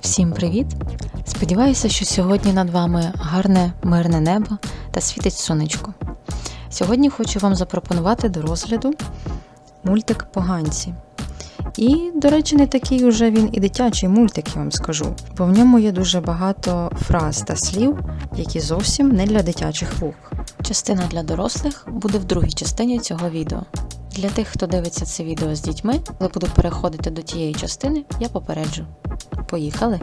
Всім привіт! Сподіваюся, що сьогодні над вами гарне мирне небо та світить сонечко. Сьогодні хочу вам запропонувати до розгляду мультик Поганці. І, до речі, не такий уже він і дитячий мультик, я вам скажу, бо в ньому є дуже багато фраз та слів, які зовсім не для дитячих вух. Частина для дорослих буде в другій частині цього відео. Для тих, хто дивиться це відео з дітьми, коли буду переходити до тієї частини, я попереджу. Поїхали!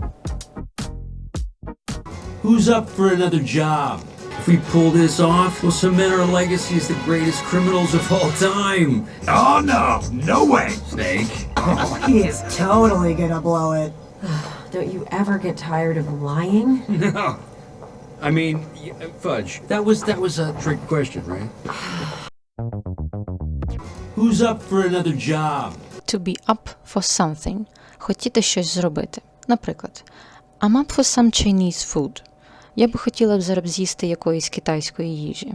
Who's up for another job? If we pull this off, we'll cement our legacy as the greatest criminals of all time. Oh no, no way. Snake. He is totally gonna blow it. Don't you ever get tired of lying? No. I mean, y- uh, fudge. That was that was a trick question, right? Who's up for another job? To be up for something – хотіти щось зробити. Наприклад, I'm up for some Chinese food. Я би хотіла б зараз з'їсти якоїсь китайської їжі.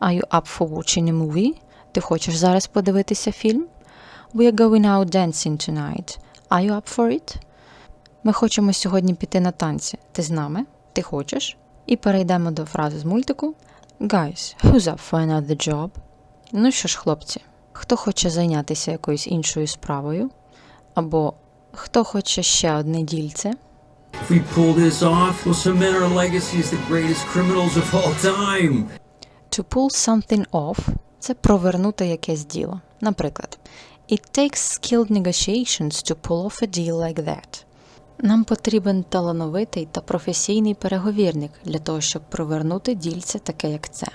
Are you up for watching a movie? Ти хочеш зараз подивитися фільм? We are going out dancing tonight. Are you up for it? Ми хочемо сьогодні піти на танці. Ти з нами? Ти хочеш? І перейдемо до фрази з мультику. Guys, who's up for another job? Ну що ж, хлопці, хто хоче зайнятися якоюсь іншою справою? Або хто хоче ще одне дільце? If we pull this off, we'll cement our legacy as the greatest criminals of all time. To pull something off – це провернути якесь діло. Наприклад, It takes skilled negotiations to pull off a deal like that. Нам потрібен талановитий та професійний переговірник для того, щоб провернути дільце таке, як це.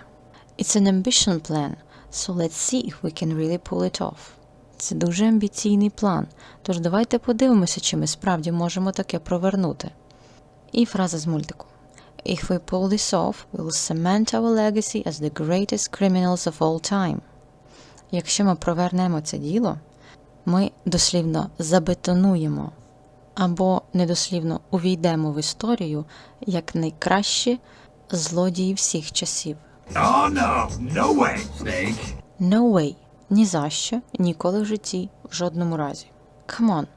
It's an ambition plan, so let's see if we can really pull it off. Це дуже амбіційний план, тож давайте подивимося, чи ми справді можемо таке провернути. І фраза з мультику. If we pull this off, we'll cement our legacy as the greatest criminals of all time. Якщо ми провернемо це діло, ми дослівно забетонуємо або недослівно увійдемо в історію як найкращі злодії всіх часів. Oh no, no way. Snake. No way. Ні за що, ніколи в житті, в жодному разі. Come on.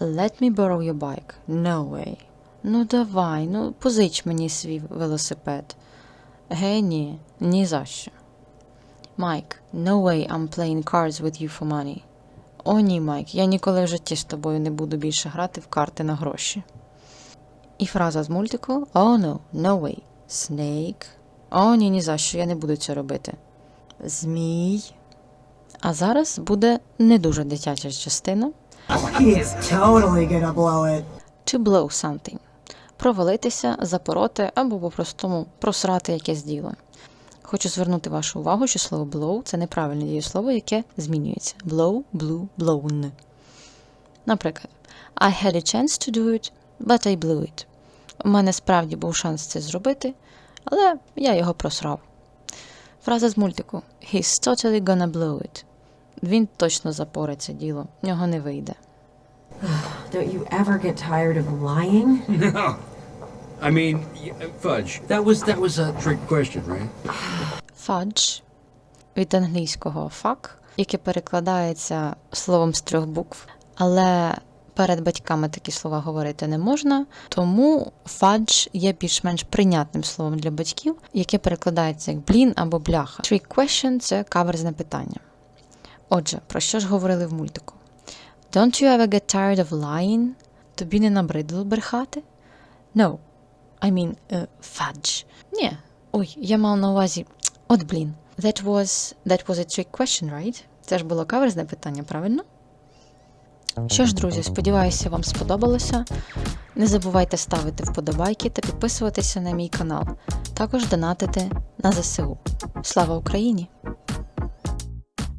Let me borrow your bike. No way. Ну давай, ну позич мені свій велосипед. Гей, ні, ні за що. Майк, no way I'm playing cards with you for money. О, ні, Майк, я ніколи в житті з тобою не буду більше грати в карти на гроші. І фраза з мультику Oh no, no way. Snake. О, ні, ні за що, я не буду це робити. Змій. А зараз буде не дуже дитяча частина. He totally gonna blow it. To blow something. Провалитися, запороти або по-простому просрати якесь діло. Хочу звернути вашу увагу, що слово blow це неправильне дієслово, яке змінюється. Blow, blew, blown. Наприклад, I had a chance to do it, but I blew it. У мене справді був шанс це зробити, але я його просрав. Фраза з мультику He's totally gonna blow it. Він точно запорить це діло, в нього не вийде. Don't you ever get tired of lying? No. I mean, y- uh, fudge. That was that was a trick question, right? Fudge від англійського fuck, яке перекладається словом з трьох букв, але перед батьками такі слова говорити не можна, тому fudge є більш-менш прийнятним словом для батьків, яке перекладається як блін або бляха. Trick question – це каверзне питання. Отже, про що ж говорили в мультику? Don't you ever get tired of lying? Тобі не набридло брехати? No. I mean, uh, fudge. Ні. Ой, я мав на увазі. От блін. That was, that was a trick question, right? Це ж було каверзне питання, правильно? Що ж, друзі, сподіваюся, вам сподобалося. Не забувайте ставити вподобайки та підписуватися на мій канал. Також донатити на ЗСУ. Слава Україні!